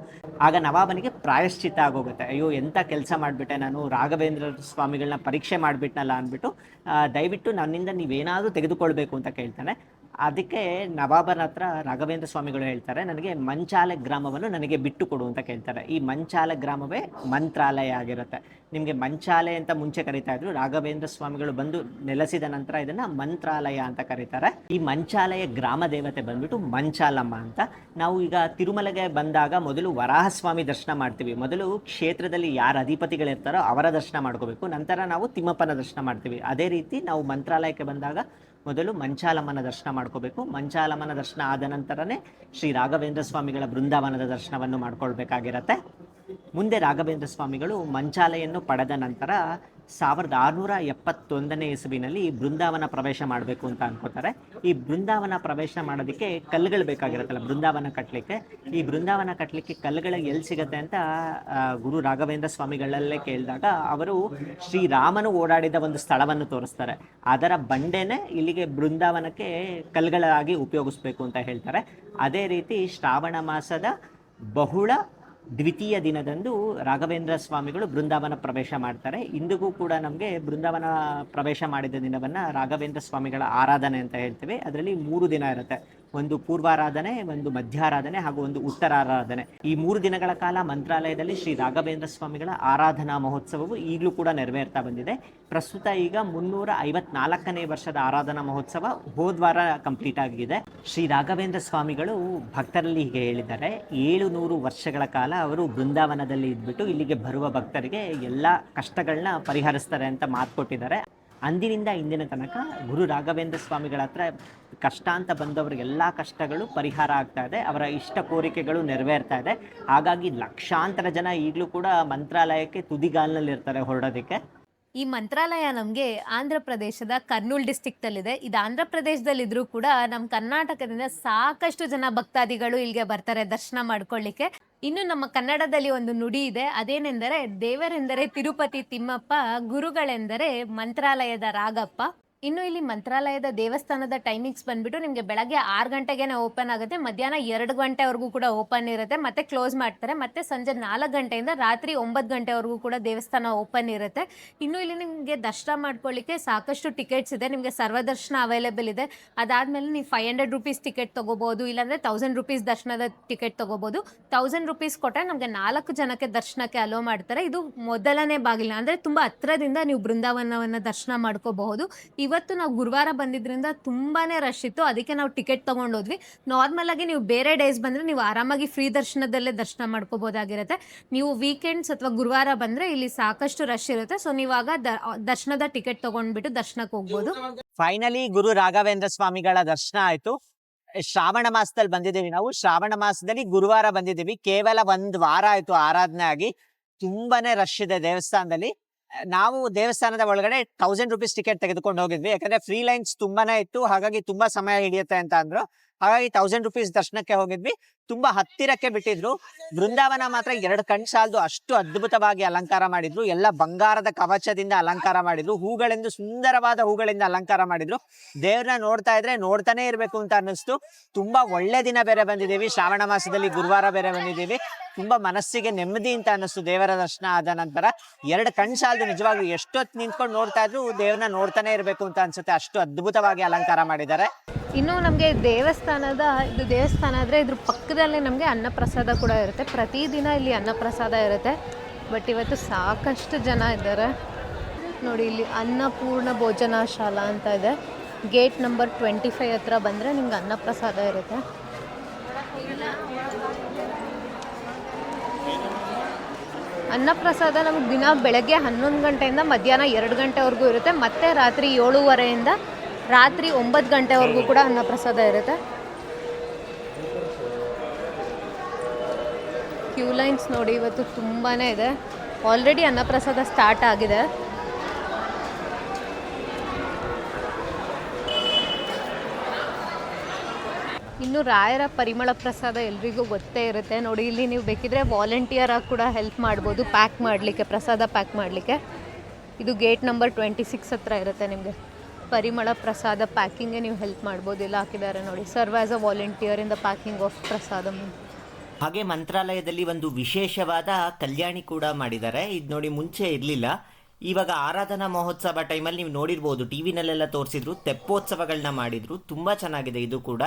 ಆಗ ನವಾಬನಿಗೆ ಪ್ರಾಯಶ್ಚಿತ್ತ ಆಗೋಗುತ್ತೆ. ಅಯ್ಯೋ, ಎಂತ ಕೆಲಸ ಮಾಡಿಬಿಟ್ಟೆ ನಾನು, ರಾಘವೇಂದ್ರ ಸ್ವಾಮಿಗಳನ್ನ ಪರೀಕ್ಷೆ ಮಾಡಿಬಿಟ್ನಲ್ಲ ಅಂದ್ಬಿಟ್ಟು ದಯವಿಟ್ಟು ನನ್ನಿಂದ ನೀವೇನಾದರೂ ತೆಗೆದುಕೊಳ್ಬೇಕು ಅಂತ ಕೇಳ್ತಾನೆ. ಅದಕ್ಕೆ ನವಾಬನ ಹತ್ರ ರಾಘವೇಂದ್ರ ಸ್ವಾಮಿಗಳು ಹೇಳ್ತಾರೆ, ನನಗೆ ಮಂಚಾಲೆ ಗ್ರಾಮವನ್ನು ನನಗೆ ಬಿಟ್ಟು ಕೊಡು ಅಂತ ಕೇಳ್ತಾರೆ. ಈ ಮಂಚಾಲೆ ಗ್ರಾಮವೇ ಮಂತ್ರಾಲಯ ಆಗಿರುತ್ತೆ. ನಿಮಗೆ ಮಂಚಾಲೆ ಅಂತ ಮುಂಚೆ ಕರೀತಾ ಇದ್ರು, ರಾಘವೇಂದ್ರ ಸ್ವಾಮಿಗಳು ಬಂದು ನೆಲೆಸಿದ ನಂತರ ಇದನ್ನ ಮಂತ್ರಾಲಯ ಅಂತ ಕರೀತಾರೆ. ಈ ಮಂಚಾಲಯ ಗ್ರಾಮ ದೇವತೆ ಬಂದ್ಬಿಟ್ಟು ಮಂಚಾಲಮ್ಮ ಅಂತ. ನಾವು ಈಗ ತಿರುಮಲೆಗೆ ಬಂದಾಗ ಮೊದಲು ವರಾಹಸ್ವಾಮಿ ದರ್ಶನ ಮಾಡ್ತೀವಿ. ಮೊದಲು ಕ್ಷೇತ್ರದಲ್ಲಿ ಯಾರ ಅಧಿಪತಿಗಳಿರ್ತಾರೋ ಅವರ ದರ್ಶನ ಮಾಡ್ಕೋಬೇಕು. ನಂತರ ನಾವು ತಿಮ್ಮಪ್ಪನ ದರ್ಶನ ಮಾಡ್ತೀವಿ. ಅದೇ ರೀತಿ ನಾವು ಮಂತ್ರಾಲಯಕ್ಕೆ ಬಂದಾಗ ಮೊದಲು ಮಂಚಾಲಮ್ಮನ ದರ್ಶನ ಮಾಡ್ಕೋಬೇಕು. ಮಂಚಾಲಮ್ಮನ ದರ್ಶನ ಆದ ನಂತರನೇ ಶ್ರೀ ರಾಘವೇಂದ್ರ ಸ್ವಾಮಿಗಳ ಬೃಂದಾವನದ ದರ್ಶನವನ್ನು ಮಾಡ್ಕೊಳ್ಬೇಕಾಗಿರತ್ತೆ. ಮುಂದೆ ರಾಘವೇಂದ್ರ ಸ್ವಾಮಿಗಳು ಮಂಚಾಲೆಯನ್ನು ಪಡೆದ ನಂತರ ಸಾವಿರದ ಆರುನೂರ ಎಪ್ಪತ್ತೊಂದನೇ ಇಸುವಿನಲ್ಲಿ ಬೃಂದಾವನ ಪ್ರವೇಶ ಮಾಡಬೇಕು ಅಂತ ಅನ್ಕೋತಾರೆ. ಈ ಬೃಂದಾವನ ಪ್ರವೇಶ ಮಾಡೋದಕ್ಕೆ ಕಲ್ಲುಗಳು ಬೇಕಾಗಿರುತ್ತಲ್ಲ, ಬೃಂದಾವನ ಕಟ್ಟಲಿಕ್ಕೆ ಈ ಬೃಂದಾವನ ಕಟ್ಟಲಿಕ್ಕೆ ಕಲ್ಲುಗಳು ಎಲ್ಲಿ ಸಿಗತ್ತೆ ಅಂತ ಗುರು ರಾಘವೇಂದ್ರ ಸ್ವಾಮಿಗಳಲ್ಲೇ ಕೇಳಿದಾಗ ಅವರು ಶ್ರೀರಾಮನು ಓಡಾಡಿದ ಒಂದು ಸ್ಥಳವನ್ನು ತೋರಿಸ್ತಾರೆ. ಅದರ ಬಂಡೆನೇ ಇಲ್ಲಿಗೆ ಬೃಂದಾವನಕ್ಕೆ ಕಲ್ಲುಗಳಾಗಿ ಉಪಯೋಗಿಸ್ಬೇಕು ಅಂತ ಹೇಳ್ತಾರೆ. ಅದೇ ರೀತಿ ಶ್ರಾವಣ ಮಾಸದ ಬಹುಳ ದ್ವಿತೀಯ ದಿನದಂದು ರಾಘವೇಂದ್ರ ಸ್ವಾಮಿಗಳು ಬೃಂದಾವನ ಪ್ರವೇಶ ಮಾಡ್ತಾರೆ. ಇಂದಿಗೂ ಕೂಡ ನಮಗೆ ಬೃಂದಾವನ ಪ್ರವೇಶ ಮಾಡಿದ ದಿನವನ್ನು ರಾಘವೇಂದ್ರ ಸ್ವಾಮಿಗಳ ಆರಾಧನೆ ಅಂತ ಹೇಳ್ತೇವೆ. ಅದರಲ್ಲಿ ಮೂರು ದಿನ ಇರುತ್ತೆ. ಒಂದು ಪೂರ್ವಾರಾಧನೆ, ಒಂದು ಮಧ್ಯಾರಾಧನೆ ಹಾಗೂ ಒಂದು ಉತ್ತರಾರಾಧನೆ. ಈ ಮೂರು ದಿನಗಳ ಕಾಲ ಮಂತ್ರಾಲಯದಲ್ಲಿ ಶ್ರೀ ರಾಘವೇಂದ್ರ ಸ್ವಾಮಿಗಳ ಆರಾಧನಾ ಮಹೋತ್ಸವವು ಈಗಲೂ ಕೂಡ ನೆರವೇರ್ತಾ ಬಂದಿದೆ. ಪ್ರಸ್ತುತ ಈಗ ಮುನ್ನೂರ ಐವತ್ನಾಲ್ಕನೇ ವರ್ಷದ ಆರಾಧನಾ ಮಹೋತ್ಸವ ಹೋದ್ವಾರ ಕಂಪ್ಲೀಟ್ ಆಗಿದೆ. ಶ್ರೀ ರಾಘವೇಂದ್ರ ಸ್ವಾಮಿಗಳು ಭಕ್ತರಲ್ಲಿ ಹೀಗೆ ಹೇಳಿದ್ದಾರೆ ಏಳು ನೂರು ವರ್ಷಗಳ ಕಾಲ ಅವರು ಬೃಂದಾವನದಲ್ಲಿ ಇದ್ಬಿಟ್ಟು ಇಲ್ಲಿಗೆ ಬರುವ ಭಕ್ತರಿಗೆ ಎಲ್ಲ ಕಷ್ಟಗಳನ್ನ ಪರಿಹರಿಸ್ತಾರೆ ಅಂತ ಮಾತು ಕೊಟ್ಟಿದ್ದಾರೆ. ಅಂದಿನಿಂದ ಇಂದಿನ ತನಕ ಗುರು ರಾಘವೇಂದ್ರ ಸ್ವಾಮಿಗಳ ಹತ್ರ ಕಷ್ಟ ಅಂತ ಬಂದವರಿಗೆಲ್ಲ ಕಷ್ಟಗಳು ಪರಿಹಾರ ಆಗ್ತಾ ಇದೆ. ಅವರ ಇಷ್ಟ ಕೋರಿಕೆಗಳು ನೆರವೇರ್ತಾ ಇದೆ. ಹಾಗಾಗಿ ಲಕ್ಷಾಂತರ ಜನ ಈಗಲೂ ಕೂಡ ಮಂತ್ರಾಲಯಕ್ಕೆ ತುದಿಗಾಲ್ನಲ್ಲಿ ಇರ್ತಾರೆ ಹೊರಡೋದಕ್ಕೆ. ಈ ಮಂತ್ರಾಲಯ ನಮಗೆ ಆಂಧ್ರ ಪ್ರದೇಶದ ಕರ್ನೂಲ್ ಡಿಸ್ಟಿಕ್ಟಲ್ಲಿದೆ. ಇದು ಆಂಧ್ರ ಪ್ರದೇಶದಲ್ಲಿದ್ದರೂ ಕೂಡ ನಮ್ಮ ಕರ್ನಾಟಕದಿಂದ ಸಾಕಷ್ಟು ಜನ ಭಕ್ತಾದಿಗಳು ಇಲ್ಲಿಗೆ ಬರ್ತಾರೆ ದರ್ಶನ ಮಾಡ್ಕೊಳ್ಳಿಕ್ಕೆ. ಇನ್ನು ನಮ್ಮ ಕನ್ನಡದಲ್ಲಿ ಒಂದು ನುಡಿ ಇದೆ. ಅದೇನೆಂದರೆ ದೇವರೆಂದರೆ ತಿರುಪತಿ ತಿಮ್ಮಪ್ಪ ಗುರುಗಳೆಂದರೆ ಮಂತ್ರಾಲಯದ ರಾಗಪ್ಪ. ಇನ್ನು ಇಲ್ಲಿ ಮಂತ್ರಾಲಯದ ದೇವಸ್ಥಾನದ ಟೈಮಿಂಗ್ಸ್ ಬಂದ್ಬಿಟ್ಟು ನಿಮಗೆ ಬೆಳಗ್ಗೆ ಆರು ಗಂಟೆಗೇನೆ ಓಪನ್ ಆಗುತ್ತೆ, ಮಧ್ಯಾಹ್ನ ಎರಡು ಗಂಟೆವರೆಗೂ ಕೂಡ ಓಪನ್ ಇರುತ್ತೆ, ಮತ್ತೆ ಕ್ಲೋಸ್ ಮಾಡ್ತಾರೆ, ಮತ್ತೆ ಸಂಜೆ ನಾಲ್ಕು ಗಂಟೆಯಿಂದ ರಾತ್ರಿ ಒಂಬತ್ತು ಗಂಟೆವರೆಗೂ ಕೂಡ ದೇವಸ್ಥಾನ ಓಪನ್ ಇರುತ್ತೆ. ಇನ್ನು ಇಲ್ಲಿ ನಿಮಗೆ ದರ್ಶನ ಮಾಡ್ಕೊಳ್ಳಿಕ್ಕೆ ಸಾಕಷ್ಟು ಟಿಕೆಟ್ಸ್ ಇದೆ, ನಿಮಗೆ ಸರ್ವದರ್ಶನ ಅವೈಲೇಬಲ್ ಇದೆ. ಅದಾದಮೇಲೆ ನೀವು ಫೈವ್ ಹಂಡ್ರೆಡ್ ರುಪೀಸ್ ಟಿಕೆಟ್ ತೊಗೋಬೋದು, ಇಲ್ಲಾಂದರೆ ತೌಸಂಡ್ ರುಪೀಸ್ ದರ್ಶನದ ಟಿಕೆಟ್ ತೊಗೋಬೋದು. ತೌಸಂಡ್ ರುಪೀಸ್ ಕೊಟ್ಟರೆ ನಮಗೆ ನಾಲ್ಕು ಜನಕ್ಕೆ ದರ್ಶನಕ್ಕೆ ಅಲೋ ಮಾಡ್ತಾರೆ. ಇದು ಮೊದಲನೇ ಬಾಗಿಲು, ಅಂದರೆ ತುಂಬ ಹತ್ರದಿಂದ ನೀವು ಬೃಂದಾವನವನ್ನು ದರ್ಶನ ಮಾಡ್ಕೋಬಹುದು. ಇವತ್ತು ನಾವು ಗುರುವಾರ ಬಂದಿದ್ರಿಂದ ತುಂಬಾನೇ ರಶ್ ಇತ್ತು. ಅದಕ್ಕೆ ನಾವು ಟಿಕೆಟ್ ತೊಗೊಂಡೋದ್ವಿ. ನಾರ್ಮಲ್ ಆಗಿ ನೀವು ಬೇರೆ ಡೇಸ್ ಬಂದರೆ ನೀವು ಆರಾಮಾಗಿ ಫ್ರೀ ದರ್ಶನದಲ್ಲೇ ದರ್ಶನ ಮಾಡ್ಕೋಬೋದಾಗಿರುತ್ತೆ. ನೀವು ವೀಕೆಂಡ್ಸ್ ಅಥವಾ ಗುರುವಾರ ಬಂದರೆ ಇಲ್ಲಿ ಸಾಕಷ್ಟು ರಶ್ ಇರುತ್ತೆ. ಸೊ ನೀವಾಗ ದರ್ಶನದ ಟಿಕೆಟ್ ತೊಗೊಂಡ್ಬಿಟ್ಟು ದರ್ಶನಕ್ಕೆ ಹೋಗ್ಬೋದು. ಫೈನಲಿ ಗುರು ರಾಘವೇಂದ್ರ ಸ್ವಾಮಿಗಳ ದರ್ಶನ ಆಯ್ತು. ಶ್ರಾವಣ ಮಾಸದಲ್ಲಿ ಬಂದಿದ್ದೀವಿ ನಾವು. ಶ್ರಾವಣ ಮಾಸದಲ್ಲಿ ಗುರುವಾರ ಬಂದಿದ್ದೀವಿ. ಕೇವಲ ಒಂದ್ ವಾರ ಆಯ್ತು ಆರಾಧನೆ ಆಗಿ. ತುಂಬಾನೇ ರಶ್ ಇದೆ ದೇವಸ್ಥಾನದಲ್ಲಿ. ನಾವು ದೇವಸ್ಥಾನದ ಒಳಗಡೆ ತೌಸಂಡ್ ರುಪೀಸ್ ಟಿಕೆಟ್ ತೆಗೆದುಕೊಂಡು ಹೋಗಿದ್ವಿ. ಯಾಕಂದ್ರೆ ಫ್ರೀ ಲೈನ್ಸ್ ತುಂಬಾನೇ ಇತ್ತು. ಹಾಗಾಗಿ ತುಂಬಾ ಸಮಯ ಹಿಡಿಯುತ್ತೆ ಅಂತ ಅಂದ್ರು. ಹಾಗಾಗಿ ತೌಸಂಡ್ ರುಪೀಸ್ ದರ್ಶನಕ್ಕೆ ಹೋಗಿದ್ವಿ. ತುಂಬಾ ಹತ್ತಿರಕ್ಕೆ ಬಿಟ್ಟಿದ್ರು. ಬೃಂದಾವನ ಮಾತ್ರ ಎರಡು ಕಣ್ ಸಾಲದು ಅಷ್ಟು ಅದ್ಭುತವಾಗಿ ಅಲಂಕಾರ ಮಾಡಿದ್ರು. ಎಲ್ಲ ಬಂಗಾರದ ಕವಚದಿಂದ ಅಲಂಕಾರ ಮಾಡಿದ್ರು. ಹೂಗಳೆಂದು ಸುಂದರವಾದ ಹೂಗಳಿಂದ ಅಲಂಕಾರ ಮಾಡಿದ್ರು. ದೇವ್ರನ್ನ ನೋಡ್ತಾ ಇದ್ರೆ ನೋಡ್ತಾನೆ ಇರ್ಬೇಕು ಅಂತ ಅನ್ನಿಸ್ತು. ತುಂಬಾ ಒಳ್ಳೆ ದಿನ ಬೇರೆ ಬಂದಿದ್ದೀವಿ. ಶ್ರಾವಣ ಮಾಸದಲ್ಲಿ ಗುರುವಾರ ಬೇರೆ ಬಂದಿದ್ದೀವಿ. ತುಂಬಾ ಮನಸ್ಸಿಗೆ ನೆಮ್ಮದಿ ಅಂತ ಅನ್ನಿಸ್ತು. ದೇವರ ದರ್ಶನ ಆದ ನಂತರ ಎರಡು ಕಣ್ ಸಾಲದು ನಿಜವಾಗ್ಲೂ ಎಷ್ಟೊತ್ತು ನಿಂತ್ಕೊಂಡು ನೋಡ್ತಾ ಇದ್ರು ದೇವ್ರನ್ನ ನೋಡ್ತಾನೆ ಇರಬೇಕು ಅಂತ ಅನ್ಸುತ್ತೆ. ಅಷ್ಟು ಅದ್ಭುತವಾಗಿ ಅಲಂಕಾರ ಮಾಡಿದ್ದಾರೆ. ಇನ್ನು ನಮಗೆ ದೇವಸ್ಥಾನದ, ಇದು ದೇವಸ್ಥಾನ ಆದರೆ ಇದ್ರ ಪಕ್ಕದಲ್ಲೇ ನಮಗೆ ಅನ್ನಪ್ರಸಾದ ಕೂಡ ಇರುತ್ತೆ. ಪ್ರತಿದಿನ ಇಲ್ಲಿ ಅನ್ನಪ್ರಸಾದ ಇರುತ್ತೆ. ಬಟ್ ಇವತ್ತು ಸಾಕಷ್ಟು ಜನ ಇದ್ದಾರೆ. ನೋಡಿ, ಇಲ್ಲಿ ಅನ್ನಪೂರ್ಣ ಭೋಜನ ಶಾಲಾ ಅಂತ ಇದೆ. ಗೇಟ್ ನಂಬರ್ ಟ್ವೆಂಟಿ ಫೈವ್ ಹತ್ರ ಬಂದರೆ ನಿಮ್ಗೆ ಅನ್ನಪ್ರಸಾದ ಇರುತ್ತೆ. ಅನ್ನಪ್ರಸಾದ ನಮ್ಗೆ ದಿನ ಬೆಳಗ್ಗೆ ಹನ್ನೊಂದು ಗಂಟೆಯಿಂದ ಮಧ್ಯಾಹ್ನ ಎರಡು ಗಂಟೆವರೆಗೂ ಇರುತ್ತೆ. ಮತ್ತೆ ರಾತ್ರಿ ಏಳುವರೆಯಿಂದ ರಾತ್ರಿ ಒಂಬತ್ತು ಗಂಟೆವರೆಗೂ ಕೂಡ ಅನ್ನಪ್ರಸಾದ ಇರುತ್ತೆ. ಕ್ಯೂ ಲೈನ್ಸ್ ನೋಡಿ, ಇವತ್ತು ತುಂಬಾ ಇದೆ. ಆಲ್ರೆಡಿ ಅನ್ನಪ್ರಸಾದ ಸ್ಟಾರ್ಟ್ ಆಗಿದೆ. ಇನ್ನು ರಾಯರ ಪರಿಮಳ ಪ್ರಸಾದ ಎಲ್ರಿಗೂ ಗೊತ್ತೇ ಇರುತ್ತೆ. ನೋಡಿ, ಇಲ್ಲಿ ನೀವು ಬೇಕಿದ್ರೆ ವಾಲಂಟಿಯರ್ ಆಗಿ ಕೂಡ ಹೆಲ್ಪ್ ಮಾಡ್ಬೋದು. ಪ್ಯಾಕ್ ಮಾಡಲಿಕ್ಕೆ, ಪ್ರಸಾದ ಪ್ಯಾಕ್ ಮಾಡಲಿಕ್ಕೆ. ಇದು ಗೇಟ್ ನಂಬರ್ ಟ್ವೆಂಟಿ ಸಿಕ್ಸ್ ಹತ್ರ ಇರುತ್ತೆ ನಿಮಗೆ. ಪರಿಮಳ ಪ್ರಸಾದ ಪ್ಯಾಕಿಂಗ್ಗೆ ನೀವು ಹೆಲ್ಪ್ ಮಾಡ್ಬೋದು. ಇಲ್ಲ ಹಾಕಿದ್ದಾರೆ ನೋಡಿ. ಸರ್ವ್ ಆಸ್ ಅ ವಾಲಂಟಿಯರ್ ಇಂದ ಪ್ಯಾಕಿಂಗ್ ಆಫ್ ಪ್ರಸಾದ ಹಾಗೆ ಮಂತ್ರಾಲಯದಲ್ಲಿ ಒಂದು ವಿಶೇಷವಾದ ಕಲ್ಯಾಣಿ ಕೂಡ ಮಾಡಿದ್ದಾರೆ. ಇದು ನೋಡಿ ಮುಂಚೆ ಇರಲಿಲ್ಲ. ಇವಾಗ ಆರಾಧನಾ ಮಹೋತ್ಸವ ಟೈಮಲ್ಲಿ ನೀವು ನೋಡಿರ್ಬೋದು. ಟಿ ವಿನಲ್ಲೆಲ್ಲ ತೋರಿಸಿದ್ರು ತೆಪ್ಪೋತ್ಸವಗಳನ್ನ ಮಾಡಿದ್ರು. ತುಂಬ ಚೆನ್ನಾಗಿದೆ ಇದು ಕೂಡ.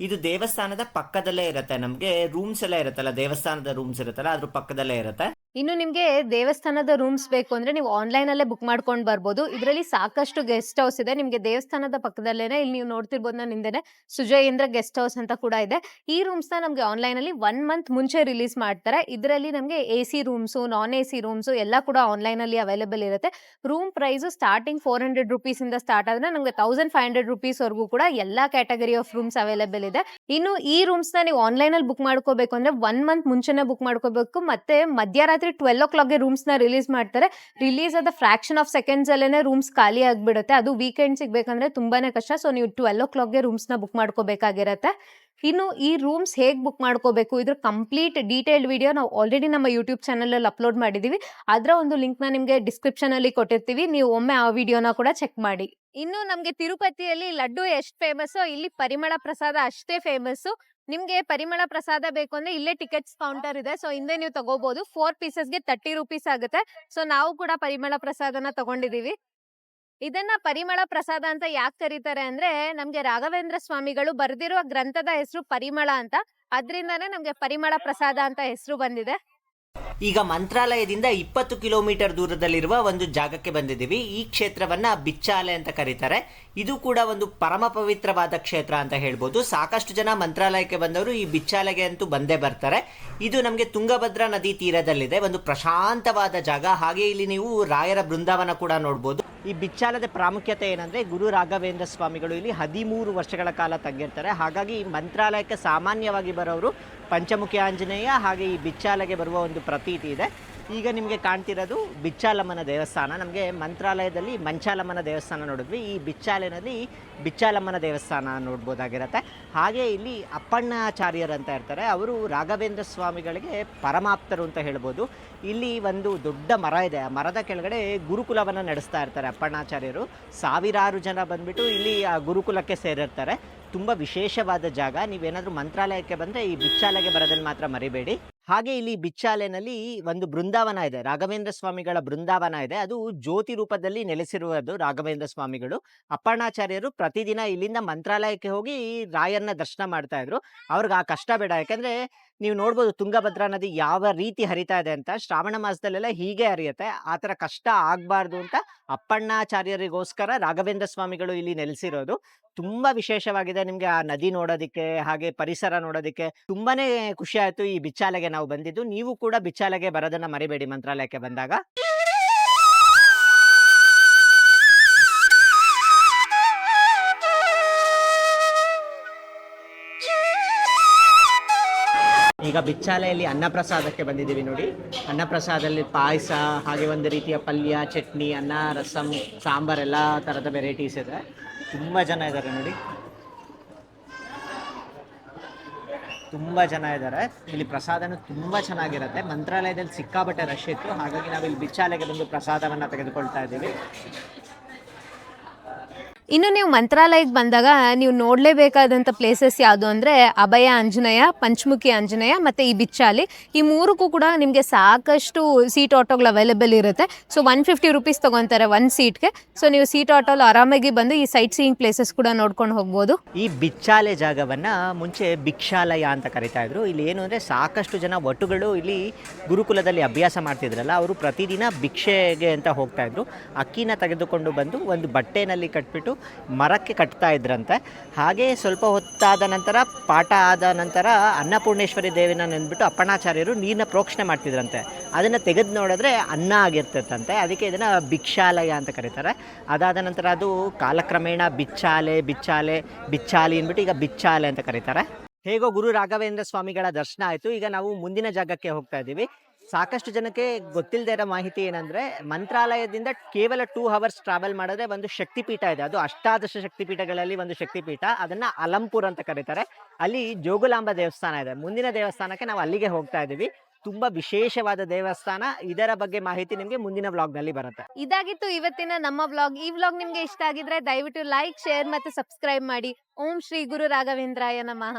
ಇದು ದೇವಸ್ಥಾನದ ಪಕ್ಕದಲ್ಲೇ ಇರುತ್ತೆ ನಮಗೆ ರೂಮ್ಸ್ ಎಲ್ಲ ಇರುತ್ತಲ್ಲ ದೇವಸ್ಥಾನದ ರೂಮ್ಸ್ ಇರುತ್ತಲ್ಲ ಅದ್ರ ಪಕ್ಕದಲ್ಲೇ ಇರುತ್ತೆ. ಇನ್ನು ನಿಮಗೆ ದೇವಸ್ಥಾನದ ರೂಮ್ಸ್ ಬೇಕು ಅಂದ್ರೆ ನೀವು ಆನ್ಲೈನ್ ಅಲ್ಲೇ ಬುಕ್ ಮಾಡ್ಕೊಂಡು ಬರ್ಬೋದು. ಇದರಲ್ಲಿ ಸಾಕಷ್ಟು ಗೆಸ್ಟ್ ಹೌಸ್ ಇದೆ. ನಿಮಗೆ ದೇವಸ್ಥಾನದ ಪಕ್ಕದಲ್ಲೇನೆ ಇಲ್ಲಿ ನೀವು ನೋಡ್ತಿರ್ಬೋದು ನಾನು ಹಿಂದೆನೆ ಸುಜಯೇಂದ್ರ ಗೆಸ್ಟ್ ಹೌಸ್ ಅಂತ ಕೂಡ ಇದೆ. ಈ ರೂಮ್ಸ್ನ ನಮಗೆ ಆನ್ಲೈನಲ್ಲಿ ಒನ್ ಮಂತ್ ಮುಂಚೆ ರಿಲೀಸ್ ಮಾಡ್ತಾರೆ. ಇದರಲ್ಲಿ ನಮಗೆ A C rooms non A C rooms ಎಲ್ಲ ಕೂಡ ಆನ್ಲೈನಲ್ಲಿ ಅವೈಲೇಬಲ್ ಇರುತ್ತೆ. Room price starting four hundred ಇಂದ ಸ್ಟಾರ್ಟ್ ಆದ್ರೆ ನಮಗೆ ತೌಸಂಡ್ ಫೈವ್ ಹಂಡ್ರೆಡ್ ರುಪೀಸ್ವರೆಗೂ ಕೂಡ ಎಲ್ಲ ಕ್ಯಾಟಗರಿ ಆಫ್ ರೂಮ್ಸ್ ಅವೈಲೇಬಲ್ ಇದೆ. ಇನ್ನು ಈ ರೂಮ್ಸ್ನ ನೀವು ಆನ್ಲೈನ್ ಅಲ್ಲಿ ಬುಕ್ ಮಾಡ್ಕೋಬೇಕು ಅಂದ್ರೆ ಒನ್ ಮಂತ್ ಮುಂಚೆನೇ ಬುಕ್ ಮಾಡ್ಕೋಬೇಕು. ಮತ್ತೆ ಮಧ್ಯರಾತ್ರಿ ಟ್ವೆಲ್ ಓ ಕ್ಲಾಕ್ಗೆ ರೂಮ್ಸ್ನ ರಿಲೀಸ್ ಮಾಡ್ತಾರೆ. ರಿಲೀಸ್ ಆದ ಫ್ರಾಕ್ಷನ್ ಆಫ್ ಸೆಕೆಂಡ್ಸ್ ಅಲ್ಲೇ ರೂಮ್ಸ್ ಖಾಲಿ ಆಗಿಬಿಡುತ್ತೆ. ಅದು ವೀಕೆಂಡ್ ಸಿಗ್ಬೇಕಂದ್ರೆ ತುಂಬಾನೇ ಕಷ್ಟ. ಸೊ ನೀವು ಟ್ವೆಲ್ ಓ ಕ್ಲಾಕ್ಗೆ ರೂಮ್ಸ್ನ ಬುಕ್ ಮಾಡ್ಕೋಬೇಕಾಗಿರತ್ತೆ. ಇನ್ನು ಈ ರೂಮ್ಸ್ ಹೇಗೆ ಬುಕ್ ಮಾಡ್ಕೋಬೇಕು? ಇದ್ರ ಕಂಪ್ಲೀಟ್ ಡೀಟೇಲ್ಡ್ ವಿಡಿಯೋ ನಾವು ಆಲ್ರೆಡಿ ನಮ್ಮ ಯೂಟ್ಯೂಬ್ ಚಾನಲಲ್ಲಿ ಅಪ್ಲೋಡ್ ಮಾಡಿದ್ದೀವಿ ಅದರ ಒಂದು ಲಿಂಕ್ನ ನಿಮಗೆ ಡಿಸ್ಕ್ರಿಪ್ಷನಲ್ಲಿ ಕೊಟ್ಟಿರ್ತೀವಿ. ನೀವು ಒಮ್ಮೆ ಆ ವಿಡಿಯೋನ ಕೂಡ ಚೆಕ್ ಮಾಡಿ. ಇನ್ನು ನಮಗೆ ತಿರುಪತಿಯಲ್ಲಿ ಲಡ್ಡು ಎಷ್ಟು ಫೇಮಸ್ಸೋ ಇಲ್ಲಿ ಪರಿಮಳ ಪ್ರಸಾದ ಅಷ್ಟೇ ಫೇಮಸ್ಸು ನಿಮ್ಗೆ ಪರಿಮಳ ಪ್ರಸಾದ ಬೇಕು ಅಂದ್ರೆ ಇಲ್ಲೇ ಟಿಕೆಟ್ಸ್ ಕೌಂಟರ್ ಇದೆ. ಸೊ ಹಿಂದೆ ನೀವು ತಗೋಬಹುದು ಫೋರ್ ಪೀಸಸ್ಗೆ ತರ್ಟಿ ರುಪೀಸ್ ಆಗುತ್ತೆ. ಸೊ ನಾವು ಕೂಡ ಪರಿಮಳ ಪ್ರಸಾದನ ತಗೊಂಡಿದೀವಿ ಇದನ್ನ ಪರಿಮಳ ಪ್ರಸಾದ ಅಂತ ಯಾಕೆ ಕರೀತಾರೆ ಅಂದ್ರೆ, ನಮ್ಗೆ ರಾಘವೇಂದ್ರ ಸ್ವಾಮಿಗಳು ಬರೆದಿರುವ ಗ್ರಂಥದ ಹೆಸರು ಪರಿಮಳ ಅಂತ. ಅದರಿಂದನೇ ನಮ್ಗೆ ಪರಿಮಳ ಪ್ರಸಾದ ಅಂತ ಹೆಸರು ಬಂದಿದೆ. ಈಗ ಮಂತ್ರಾಲಯದಿಂದ ಇಪ್ಪತ್ತು ಕಿಲೋಮೀಟರ್ ದೂರದಲ್ಲಿರುವ ಒಂದು ಜಾಗಕ್ಕೆ ಬಂದಿದ್ದೀವಿ. ಈ ಕ್ಷೇತ್ರವನ್ನ ಬಿಚ್ಚಾಲೆ ಅಂತ ಕರೀತಾರೆ. ಇದು ಕೂಡ ಒಂದು ಪರಮ ಪವಿತ್ರವಾದ ಕ್ಷೇತ್ರ ಅಂತ ಹೇಳ್ಬೋದು. ಸಾಕಷ್ಟು ಜನ ಮಂತ್ರಾಲಯಕ್ಕೆ ಬಂದವರು ಈ ಬಿಚ್ಚಾಲೆಗೆ ಅಂತೂ ಬಂದೇ ಬರ್ತಾರೆ. ಇದು ನಮಗೆ ತುಂಗಭದ್ರಾ ನದಿ ತೀರದಲ್ಲಿದೆ. ಒಂದು ಪ್ರಶಾಂತವಾದ ಜಾಗ. ಹಾಗೆ ಇಲ್ಲಿ ನೀವು ರಾಯರ ಬೃಂದಾವನ ಕೂಡ ನೋಡ್ಬೋದು. ಈ ಬಿಚ್ಚಾಲದ ಪ್ರಾಮುಖ್ಯತೆ ಏನಂದ್ರೆ ಗುರು ರಾಘವೇಂದ್ರ ಸ್ವಾಮಿಗಳು ಇಲ್ಲಿ ಹದಿಮೂರು ವರ್ಷಗಳ ಕಾಲ ತಂಗಿರ್ತಾರೆ. ಹಾಗಾಗಿ ಈ ಮಂತ್ರಾಲಯಕ್ಕೆ ಸಾಮಾನ್ಯವಾಗಿ ಬರೋರು ಪಂಚಮುಖಿ ಆಂಜನೇಯ ಹಾಗೆ ಈ ಬಿಚ್ಚಾಲಗೆ ಬರುವ ಒಂದು ಪ್ರತೀತಿ ಇದೆ. ಈಗ ನಿಮಗೆ ಕಾಣ್ತಿರೋದು ಬಿಚ್ಚಾಲಮ್ಮನ ದೇವಸ್ಥಾನ. ನಮಗೆ ಮಂತ್ರಾಲಯದಲ್ಲಿ ಮಂಚಾಲಮ್ಮನ ದೇವಸ್ಥಾನ ನೋಡಿದ್ವಿ. ಈ ಬಿಚ್ಚಾಲೆನಲ್ಲಿ ಬಿಚ್ಚಾಲಮ್ಮನ ದೇವಸ್ಥಾನ ನೋಡ್ಬೋದಾಗಿರುತ್ತೆ. ಹಾಗೆ ಇಲ್ಲಿ ಅಪ್ಪಣ್ಣಾಚಾರ್ಯರು ಅಂತ ಇರ್ತಾರೆ. ಅವರು ರಾಘವೇಂದ್ರ ಸ್ವಾಮಿಗಳಿಗೆ ಪರಮಾಪ್ತರು ಅಂತ ಹೇಳ್ಬೋದು. ಇಲ್ಲಿ ಒಂದು ದೊಡ್ಡ ಮರ ಇದೆ. ಆ ಮರದ ಕೆಳಗಡೆ ಗುರುಕುಲವನ್ನು ನಡೆಸ್ತಾ ಇರ್ತಾರೆ ಅಪ್ಪಣ್ಣಾಚಾರ್ಯರು. ಸಾವಿರಾರು ಜನ ಬಂದ್ಬಿಟ್ಟು ಇಲ್ಲಿ ಆ ಗುರುಕುಲಕ್ಕೆ ಸೇರಿರ್ತಾರೆ. ತುಂಬ ವಿಶೇಷವಾದ ಜಾಗ. ನೀವೇನಾದರೂ ಮಂತ್ರಾಲಯಕ್ಕೆ ಬಂದರೆ ಈ ಬಿಚ್ಚಾಲೆಗೆ ಬರೋದನ್ನು ಮಾತ್ರ ಮರಿಬೇಡಿ. ಹಾಗೆ ಇಲ್ಲಿ ಬಿಚ್ಚಾಲೆನಲ್ಲಿ ಒಂದು ಬೃಂದಾವನ ಇದೆ. ರಾಘವೇಂದ್ರ ಸ್ವಾಮಿಗಳ ಬೃಂದಾವನ ಇದೆ. ಅದು ಜ್ಯೋತಿ ರೂಪದಲ್ಲಿ ನೆಲೆಸಿರುವುದು ರಾಘವೇಂದ್ರ ಸ್ವಾಮಿಗಳು. ಅಪ್ಪಣ್ಣಾಚಾರ್ಯರು ಪ್ರತಿದಿನ ಇಲ್ಲಿಂದ ಮಂತ್ರಾಲಯಕ್ಕೆ ಹೋಗಿ ರಾಯರನ್ನ ದರ್ಶನ ಮಾಡ್ತಾ ಇದ್ರು. ಅವ್ರಿಗೆ ಆ ಕಷ್ಟ ಬೇಡ. ಯಾಕಂದ್ರೆ ನೀವು ನೋಡ್ಬೋದು ತುಂಗಭದ್ರಾ ನದಿ ಯಾವ ರೀತಿ ಹರಿತಾ ಇದೆ ಅಂತ ಶ್ರಾವಣ ಮಾಸದಲ್ಲೆಲ್ಲ ಹೀಗೆ ಹರಿಯುತ್ತೆ. ಆ ಥರ ಕಷ್ಟ ಆಗಬಾರ್ದು ಅಂತ ಅಪ್ಪಣ್ಣಾಚಾರ್ಯರಿಗೋಸ್ಕರ ರಾಘವೇಂದ್ರ ಸ್ವಾಮಿಗಳು ಇಲ್ಲಿ ನೆಲೆಸಿರೋದು. ತುಂಬಾ ವಿಶೇಷವಾಗಿದೆ ನಿಮಗೆ ಆ ನದಿ ನೋಡೋದಕ್ಕೆ, ಹಾಗೆ ಪರಿಸರ ನೋಡೋದಕ್ಕೆ. ತುಂಬಾನೇ ಖುಷಿ ಆಯ್ತು ಈ ಬಿಚ್ಚಾಲೆಗೆ ನಾವು ಬಂದಿದ್ದು. ನೀವು ಕೂಡ ಬಿಚ್ಚಾಲೆಗೆ ಬರೋದನ್ನ ಮರಿಬೇಡಿ ಮಂತ್ರಾಲಯಕ್ಕೆ ಬಂದಾಗ. ಈಗ ಬಿಚ್ಚಾಲೆಯಲ್ಲಿ ಅನ್ನಪ್ರಸಾದಕ್ಕೆ ಬಂದಿದ್ದೀವಿ ನೋಡಿ. ಅನ್ನಪ್ರಸಾದಲ್ಲಿ ಪಾಯಸ, ಹಾಗೆ ಒಂದು ರೀತಿಯ ಪಲ್ಯ, ಚಟ್ನಿ, ಅನ್ನ, ರಸಂ, ಸಾಂಬಾರ್ ಎಲ್ಲ ಥರದ ವೆರೈಟೀಸ್ ಇದೆ. ತುಂಬ ಜನ ಇದ್ದಾರೆ ನೋಡಿ. ತುಂಬ ಜನ ಇದ್ದಾರೆ. ಇಲ್ಲಿ ಪ್ರಸಾದನೂ ತುಂಬ ಚೆನ್ನಾಗಿರುತ್ತೆ. ಮಂತ್ರಾಲಯದಲ್ಲಿ ಸಿಕ್ಕಾಬಟ್ಟೆ ರಶ್ ಇತ್ತು. ಹಾಗಾಗಿ ನಾವು ಇಲ್ಲಿ ಬಿಚ್ಚಾಲೆಗೆ ಬಂದು ಪ್ರಸಾದವನ್ನು ತೆಗೆದುಕೊಳ್ತಾ ಇದ್ದೀವಿ. ಇನ್ನು ನೀವು ಮಂತ್ರಾಲಯಕ್ಕೆ ಬಂದಾಗ ನೀವು ನೋಡಲೇಬೇಕಾದಂಥ ಪ್ಲೇಸಸ್ ಯಾವುದು ಅಂದರೆ ಅಭಯ ಆಂಜನೇಯ, ಪಂಚಮುಖಿ ಆಂಜನೇಯ ಮತ್ತು ಈ ಬಿಚ್ಚಾಲಿ. ಈ ಮೂರಕ್ಕೂ ಕೂಡ ನಿಮಗೆ ಸಾಕಷ್ಟು ಸೀಟ್ ಆಟೋಗಳು ಅವೈಲೇಬಲ್ ಇರುತ್ತೆ. ಸೊ ಒನ್ ಫಿಫ್ಟಿ ರುಪೀಸ್ ತೊಗೊತಾರೆ ಒನ್ ಸೀಟ್ಗೆ ಸೊ ನೀವು ಸೀಟ್ ಆಟೋಲ್ಲಿ ಆರಾಮಾಗಿ ಬಂದು ಈ ಸೈಟ್ ಸೀಯಿಂಗ್ ಪ್ಲೇಸಸ್ ಕೂಡ ನೋಡ್ಕೊಂಡು ಹೋಗ್ಬೋದು. ಈ ಬಿಚ್ಚಾಲೆ ಜಾಗವನ್ನ ಮುಂಚೆ ಭಿಕ್ಷಾಲಯ ಅಂತ ಕರಿತಾ ಇದ್ರು. ಇಲ್ಲಿ ಏನು ಅಂದರೆ ಸಾಕಷ್ಟು ಜನ ಒಟ್ಟುಗಳು ಇಲ್ಲಿ ಗುರುಕುಲದಲ್ಲಿ ಅಭ್ಯಾಸ ಮಾಡ್ತಿದ್ರಲ್ಲ, ಅವರು ಪ್ರತಿದಿನ ಭಿಕ್ಷೆಗೆ ಅಂತ ಹೋಗ್ತಾ ಇದ್ರು. ಅಕ್ಕಿನ ತೆಗೆದುಕೊಂಡು ಬಂದು ಒಂದು ಬಟ್ಟೆನಲ್ಲಿ ಕಟ್ಬಿಟ್ಟು ಮರಕ್ಕೆ ಕಟ್ತಾ ಇದ್ರಂತೆ. ಹಾಗೆ ಸ್ವಲ್ಪ ಹೊತ್ತಾದ ನಂತರ, ಪಾಠ ಆದ ನಂತರ ಅನ್ನಪೂರ್ಣೇಶ್ವರಿ ದೇವಿನ ನೆಂದ್ಬಿಟ್ಟು ಅಪ್ಪಣಾಚಾರ್ಯರು ನೀರನ್ನ ಪ್ರೋಕ್ಷಣೆ ಮಾಡ್ತಿದ್ರಂತೆ. ಅದನ್ನು ತೆಗೆದು ನೋಡಿದ್ರೆ ಅನ್ನ ಆಗಿರ್ತದಂತೆ ಅದಕ್ಕೆ ಇದನ್ನು ಭಿಕ್ಷಾಲಯ ಅಂತ ಕರೀತಾರೆ. ಅದಾದ ನಂತರ ಅದು ಕಾಲಕ್ರಮೇಣ ಬಿಚ್ಚಾಲೆ ಬಿಚ್ಚಾಲೆ, ಬಿಚ್ಚಾಲಿ ಅಂದ್ಬಿಟ್ಟು ಈಗ ಬಿಚ್ಚಾಲೆ ಅಂತ ಕರೀತಾರೆ. ಹೇಗೋ ಗುರು ರಾಘವೇಂದ್ರ ಸ್ವಾಮಿಗಳ ದರ್ಶನ ಆಯಿತು. ಈಗ ನಾವು ಮುಂದಿನ ಜಾಗಕ್ಕೆ ಹೋಗ್ತಾ ಇದ್ದೀವಿ. ಸಾಕಷ್ಟು ಜನಕ್ಕೆ ಗೊತ್ತಿಲ್ಲದೆ ಇರೋ ಮಾಹಿತಿ ಏನಂದ್ರೆ, ಮಂತ್ರಾಲಯದಿಂದ ಕೇವಲ ಟೂ ಅವರ್ಸ್ ಟ್ರಾವೆಲ್ ಮಾಡಿದ್ರೆ ಒಂದು ಶಕ್ತಿಪೀಠ ಇದೆ. ಅದು ಅಷ್ಟಾದಶ ಶಕ್ತಿಪೀಠಗಳಲ್ಲಿ ಒಂದು ಶಕ್ತಿಪೀಠ. ಅದನ್ನ ಅಲಂಪುರ್ ಅಂತ ಕರೀತಾರೆ. ಅಲ್ಲಿ ಜೋಗುಲಾಂಬ ದೇವಸ್ಥಾನ ಇದೆ. ಮುಂದಿನ ದೇವಸ್ಥಾನಕ್ಕೆ ನಾವು ಅಲ್ಲಿಗೆ ಹೋಗ್ತಾ ಇದ್ದೀವಿ. ತುಂಬಾ ವಿಶೇಷವಾದ ದೇವಸ್ಥಾನ. ಇದರ ಬಗ್ಗೆ ಮಾಹಿತಿ ನಿಮಗೆ ಮುಂದಿನ ವ್ಲಾಗ್ನಲ್ಲಿ ಬರುತ್ತೆ. ಇದಾಗಿತ್ತು ಇವತ್ತಿನ ನಮ್ಮ ವ್ಲಾಗ್. ಈ ವ್ಲಾಗ್ ನಿಮಗೆ ಇಷ್ಟ ಆಗಿದ್ರೆ ದಯವಿಟ್ಟು ಲೈಕ್, ಶೇರ್ ಮತ್ತು ಸಬ್ಸ್ಕ್ರೈಬ್ ಮಾಡಿ. ಓಂ ಶ್ರೀ ಗುರು ರಾಘವೇಂದ್ರಾಯ ನಮಃ.